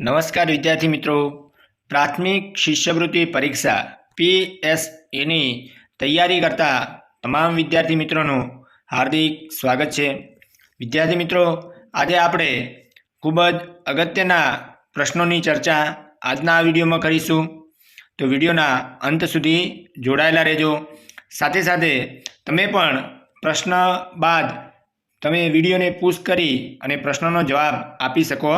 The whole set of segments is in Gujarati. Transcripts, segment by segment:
નમસ્કાર વિદ્યાર્થી મિત્રો. પ્રાથમિક શિષ્યવૃત્તિ પરીક્ષા પી એસ એની તૈયારી કરતા તમામ વિદ્યાર્થી મિત્રોનું હાર્દિક સ્વાગત છે. વિદ્યાર્થી મિત્રો, આજે આપણે ખૂબ જ અગત્યના પ્રશ્નોની ચર્ચા આજના આ વિડીયોમાં કરીશું. તો વિડીયોના અંત સુધી જોડાયેલા રહેજો. સાથે સાથે તમે પણ પ્રશ્ન બાદ તમે વિડીયોને પુશ કરી અને પ્રશ્નનો જવાબ આપી શકો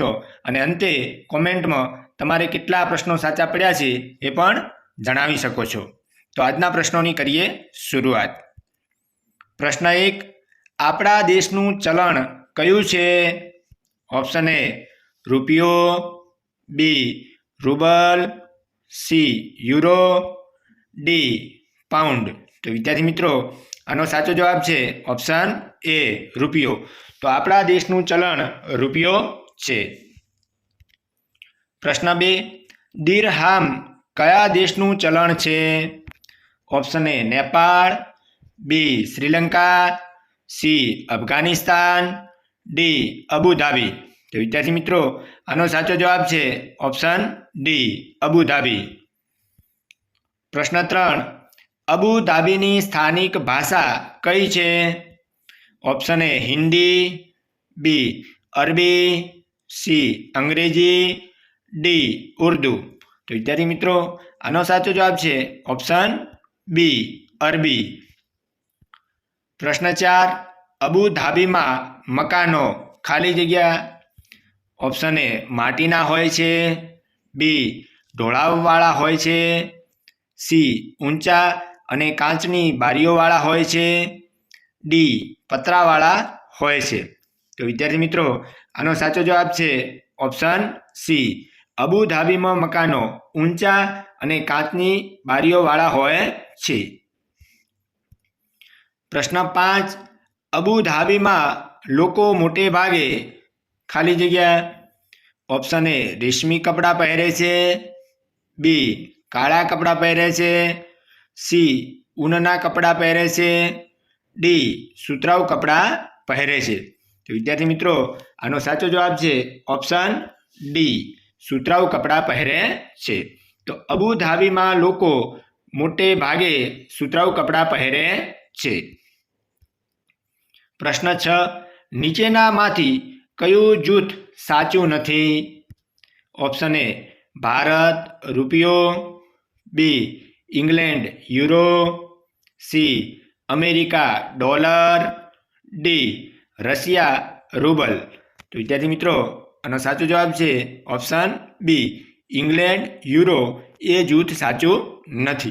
છો? અને અંતે કોમેન્ટમાં તમારે કેટલા પ્રશ્નો સાચા પડ્યા છે એ પણ જણાવી શકો છો. તો આજના પ્રશ્નોની કરીએ શરૂઆત. પ્રશ્ન એક, આપણા દેશનું ચલણ કયું છે? ઓપ્શન એ, રૂપિયો B, rouble, C, euro, D, pound. તો વિદ્યાર્થી મિત્રો, આનો સાચો જવાબ છે ઓપ્શન એ, રૂપિયો. તો આપણા દેશનું ચલણ રૂપિયો છે. પ્રશ્ન બે દિરહામ કયા દેશનું ચલણ છે? Option A Nepal, B Sri Lanka, C Afghanistan, D Abu Dhabi. તો વિદ્યાર્થી મિત્રો, આનો સાચો જવાબ છે ઓપ્શન ડી, અબુધાબી. પ્રશ્ન ત્રણ, અબુધાબીની સ્થાનિક ભાષા કઈ છે? ઓપ્શન એ હિન્દી, બી અરબી સી અંગ્રેજી ડી ઉર્દુ. તો વિદ્યાર્થી મિત્રો, આનો સાચો જવાબ છે ઓપ્શન બી અરબી. પ્રશ્ન ચાર, અબુધાબીમાં મકાનો ખાલી જગ્યા? ઓપ્શન એ માટીના હોય છે. બી ઢોળાવવાળા હોય છે. સી ઊંચા અને કાચની બારીઓવાળા હોય છે. ડી પતરાવાળા હોય છે. તો વિદ્યાર્થી મિત્રો, આનો સાચો જવાબ છે ઓપ્શન સી અબુધાબીમાં મકાનો ઊંચા અને કાચની બારીઓવાળા હોય છે. પ્રશ્ન પાંચ. અબુધાબીમાં લોકો મોટે ભાગે ખાલી જગ્યા? ઓપ્શન એ રેશમી કપડાં પહેરે છે. બી કાળા કપડાં પહેરે છે. સી ઊનના કપડાં પહેરે છે. ડી સુતરાઉ કપડાં પહેરે છે. તો વિદ્યાર્થી મિત્રો, આનો સાચો જવાબ છે ઓપ્શન ડી સુતરાઉ કપડાં પહેરે છે. તો અબુધાબીમાં લોકો મોટે ભાગે સુતરાઉ કપડાં પહેરે છે. પ્રશ્ન છ, નીચેનામાંથી કયું જૂથ સાચું નથી? ઓપ્શન એ ભારત, રૂપિયો. B England, euro. C America, dollar. D Russia, rouble. તો વિદ્યાર્થી મિત્રો, આનો સાચો જવાબ છે ઓપ્શન બી. England, euro. એ જૂથ સાચું નથી.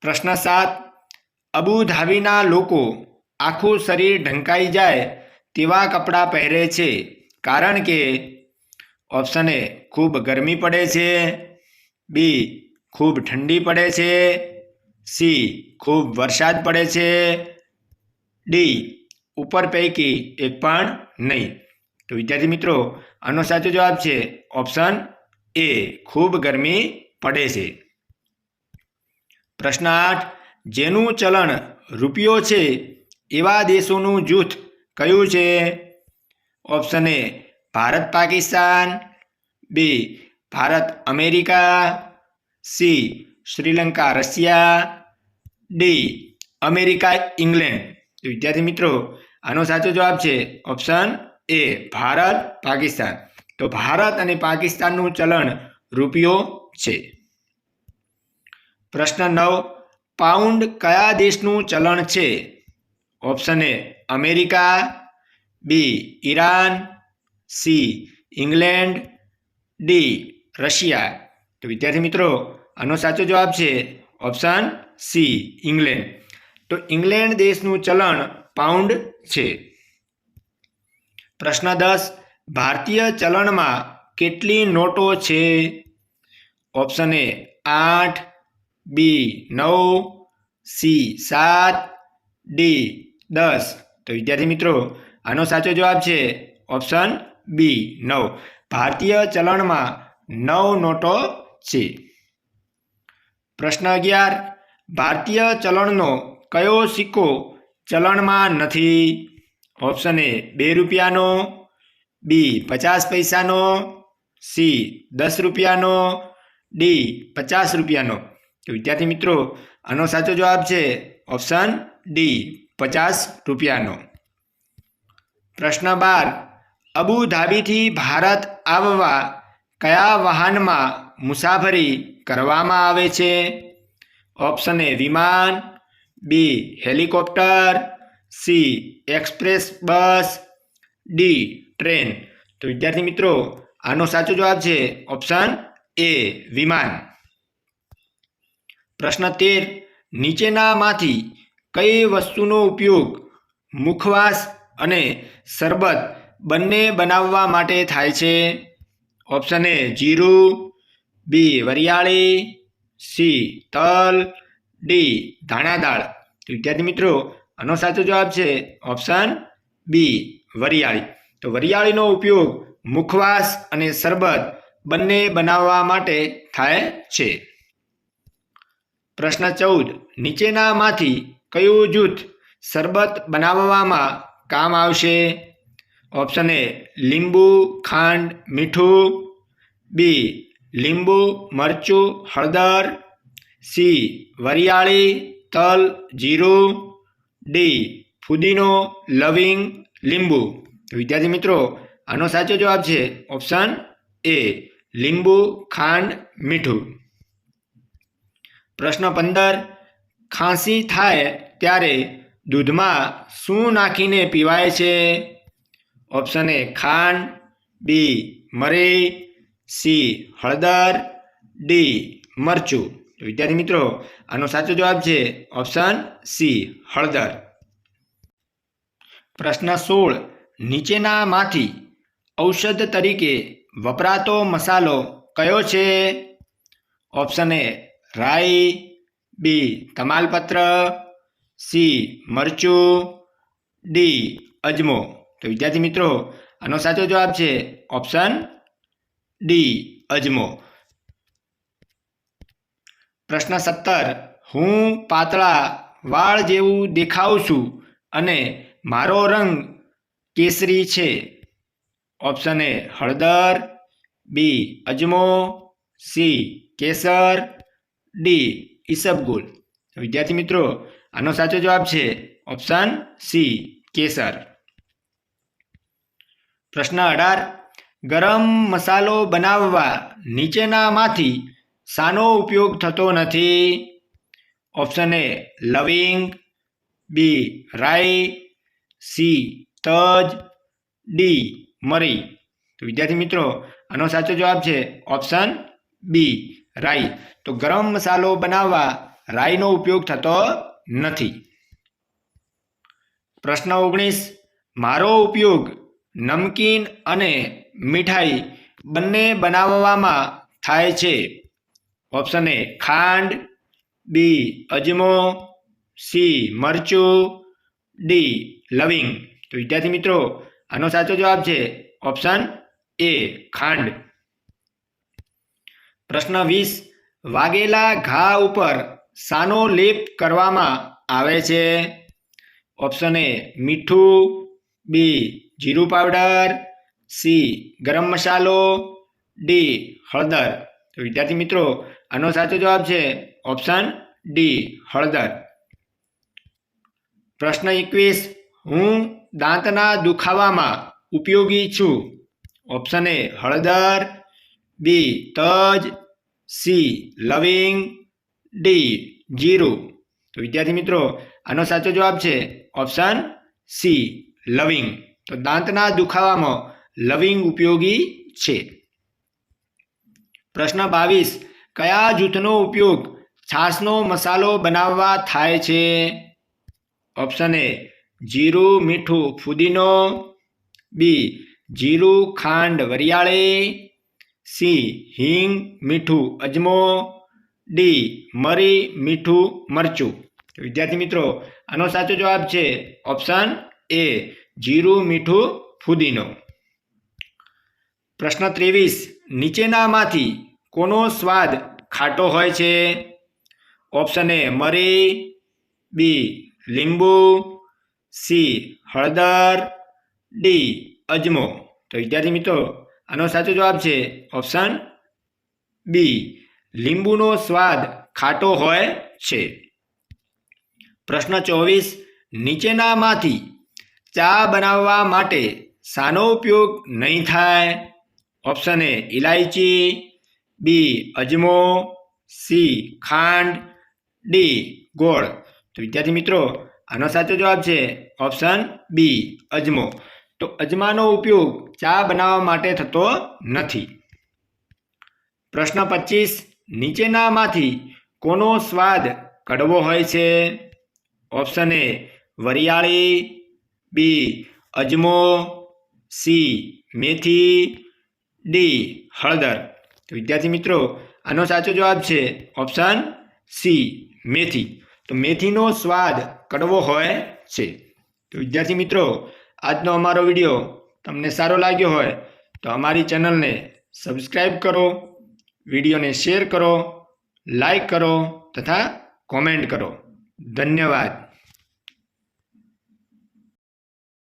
પ્રશ્ન સાત. અબુધાબીના લોકો આખું શરીર ઢંકાઈ જાય તેવા કપડાં પહેરે છે. કારણ કે ઓપ્શન એ ખૂબ ગરમી પડે છે. બી. ખૂબ ઠંડી પડે છે. સી. ખૂબ વરસાદ પડે છે. ડી. ઉપર પૈકી એક પણ નહીં. તો વિદ્યાર્થી મિત્રો, આનો સાચો જવાબ છે ઓપ્શન એ. ખૂબ ગરમી પડે છે. પ્રશ્ન આઠ. જેનું ચલણ રૂપિયો છે એવા દેશોનું જૂથ કયું છે? Option A. Bharat, Pakistan. B. Bharat, America. C. Sri Lanka, Russia. D. America, England. તો વિદ્યાર્થી મિત્રો આનો સાચો જવાબ છે ઓપ્શન એ ભારત, પાકિસ્તાન. તો ભારત અને પાકિસ્તાનનું ચલણ રૂપિયો છે. પ્રશ્ન નવ પાઉન્ડ કયા દેશનું ચલણ છે? Option A America B Iran C England D Russia. તો વિદ્યાર્થી મિત્રો, આનો સાચો જવાબ છે ઓપ્શન સી ઇંગ્લેન્ડ. તો ઇંગ્લેન્ડ દેશનું ચલણ પાઉન્ડ છે. પ્રશ્ન દસ, ભારતીય ચલણમાં કેટલી નોટો છે? ઓપ્શન એ આઠ, બી નવ, સી સાત, ડી દસ. તો વિદ્યાર્થી મિત્રો, આનો સાચો જવાબ છે ઓપ્શન બી નવ. ભારતીય ચલણમાં નવ નોટો છે. પ્રશ્ન અગિયાર, ભારતીય ચલણનો કયો સિક્કો ચલણમાં નથી. ઓપ્શન એ બે રૂપિયાનો. બી પચાસ પૈસાનો. સી દસ રૂપિયાનો. ડી પચાસ રૂપિયાનો. તો વિદ્યાર્થી મિત્રો, આનો સાચો જવાબ છે ઓપ્શન ડી પચાસ રૂપિયાનો. પ્રશ્ન બાર અબુ ધાબીથી ભારત આવવા કયા વાહનમાં મુસાફરી કરવામાં આવે છે? ઓપ્શન એ વિમાન. B, helicopter, C, express bus, D, train. તો વિદ્યાર્થી મિત્રો, આનો સાચો જવાબ છે ઓપ્શન એ, વિમાન. પ્રશ્ન તેર, નીચેનામાંથી કઈ વસ્તુનો ઉપયોગ મુખવાસ અને શરબત બંને બનાવવા માટે થાય છે? ઓપ્શન એ, જીરું, બી, વરિયાળી, સી, તલ ડી ધાણા દાળ. તો વિદ્યાર્થી મિત્રો, આનો સાચો જવાબ છે ઓપ્શન બી વરિયાળી. તો વરિયાળીનો ઉપયોગ મુખવાસ અને શરબત બંને બનાવવા માટે થાય છે. પ્રશ્ન ચૌદ, નીચેનામાંથી કયું જૂથ શરબત બનાવવામાં કામ આવશે? ઓપ્શન એ લીંબુ, ખાંડ, મીઠું. બી લીંબુ, મરચું, હળદર. સી, વરિયાળી, તલ, જીરું, ડી, ફુદીનો, લવિંગ, લીંબુ. વિદ્યાર્થી મિત્રો, આનો સાચો જવાબ છે ઓપ્શન એ, લીંબુ, ખાંડ, મીઠું. પ્રશ્ન પંદર, ખાંસી થાય ત્યારે દૂધમાં શું નાખીને પીવાય છે? ઓપ્શન એ, ખાંડ, બી, મરી, સી, હળદર, ડી, મરચું. વિદ્યાર્થી મિત્રો, આનો સાચો જવાબ છે ઓપ્શન સી, હળદર. પ્રશ્ન સોળ, નીચેનામાંથી ઔષધ તરીકે વપરાતો મસાલો કયો છે? ઓપ્શન એ રાઈ, બી, તમાલપત્ર, સી, મરચું, ડી, અજમો. તો વિદ્યાર્થી મિત્રો, આનો સાચો જવાબ છે ઓપ્શન ડી, અજમો. પ્રશ્ન સત્તર, હું પાતળા વાળ જેવું દેખાઉં છું અને મારો રંગ કેસરી છે. ઓપ્શન એ હળદર, બી અજમો, સી કેસર, ડી ઈસબગુલ વિદ્યાર્થી મિત્રો, આનો સાચો જવાબ છે ઓપ્શન સી કેસર. પ્રશ્ન અઢાર, ગરમ મસાલો બનાવવા નીચેનામાંથી શાનો ઉપયોગ થતો નથી? ઓપ્શન એ લવિંગ બી રાઈ. સી તજ. ડી મરી. તો વિદ્યાર્થી મિત્રો, આનો સાચો જવાબ છે ઓપ્શન બી રાઈ. તો ગરમ મસાલો બનાવવા રાઈનો ઉપયોગ થતો નથી. પ્રશ્ન ઓગણીસ, મારો ઉપયોગ નમકીન અને મીઠાઈ બંને બનાવવામાં થાય છે. ઓપ્શન એ ખાંડ. બી અજમો. સી મરચું. ડી લવિંગ. તો વિદ્યાર્થી મિત્રો, આનો સાચો જવાબ છે ઓપ્શન એ ખાંડ. પ્રશ્ન વીસ, વાગેલા ઘા ઉપર સાનો લેપ કરવામાં આવે છે? ઓપ્શન એ મીઠું. બી જીરું પાવડર. સી ગરમ મસાલો. ડી હળદર. તો વિદ્યાર્થી મિત્રો આનો સાચો જવાબ છે ઓપ્શન ડી, હળદર. પ્રશ્ન એકવીસ, હું દાંતના દુખાવામાં ઉપયોગી છું? ઓપ્શન એ, હળદર. બી, તજ. સી, લવિંગ. ડી, જીરું. તો વિદ્યાર્થી મિત્રો, આનો સાચો જવાબ છે ઓપ્શન સી, લવિંગ. તો દાંતના દુખાવામાં લવિંગ ઉપયોગી છે. પ્રશ્ન બાવીસ કયા જૂથનો ઉપયોગ છાશનો મસાલો બનાવવા થાય છે? ઓપ્શન એ, જીરું મીઠું ફુદીનો. બી, જીરું ખાંડ વરિયાળી. સી, હિંગ મીઠું અજમો. ડી, મરી મીઠું મરચું. વિદ્યાર્થી મિત્રો, આનો સાચો જવાબ છે ઓપ્શન એ, જીરું મીઠું ફુદીનો. પ્રશ્ન ત્રેવીસ, નીચેનામાંથી કોનો સ્વાદ ખાટો હોય છે? ઓપ્શન એ મરી, બી, લીંબુ, સી, હળદર, ડી, અજમો. તો વિદ્યાર્થી મિત્રો, આનો સાચો જવાબ છે ઓપ્શન બી. લીંબુનો સ્વાદ ખાટો હોય છે. પ્રશ્ન ચોવીસ. નીચેનામાંથી ચા બનાવવા માટે શાનો ઉપયોગ નહીં થાય? ઓપ્શન એ ઇલાયચી બી, અજમો, સી, ખાંડ, ડી, ગોળ. તો વિદ્યાર્થી મિત્રો, આનો સાચો જવાબ છે ઓપ્શન બી, અજમો. તો અજમાનો ઉપયોગ ચા બનાવવા માટે થતો નથી. પ્રશ્ન પચીસ, નીચેનામાંથી કોનો સ્વાદ કડવો હોય છે? ઓપ્શન એ, વરિયાળી, બી, અજમો, સી, મેથી, ડી, હળદર. તો વિદ્યાર્થી મિત્રો, આનો સાચો જવાબ છે ઓપ્શન સી, મેથી. તો મેથીનો સ્વાદ કડવો હોય છે. તો વિદ્યાર્થી મિત્રો, આજનો અમારો વીડિયો તમને સારો લાગ્યો હોય તો અમારી ચેનલને સબસ્ક્રાઈબ કરો, વિડીયોને શેર કરો લાઈક કરો તથા કોમેન્ટ કરો. ધન્યવાદ.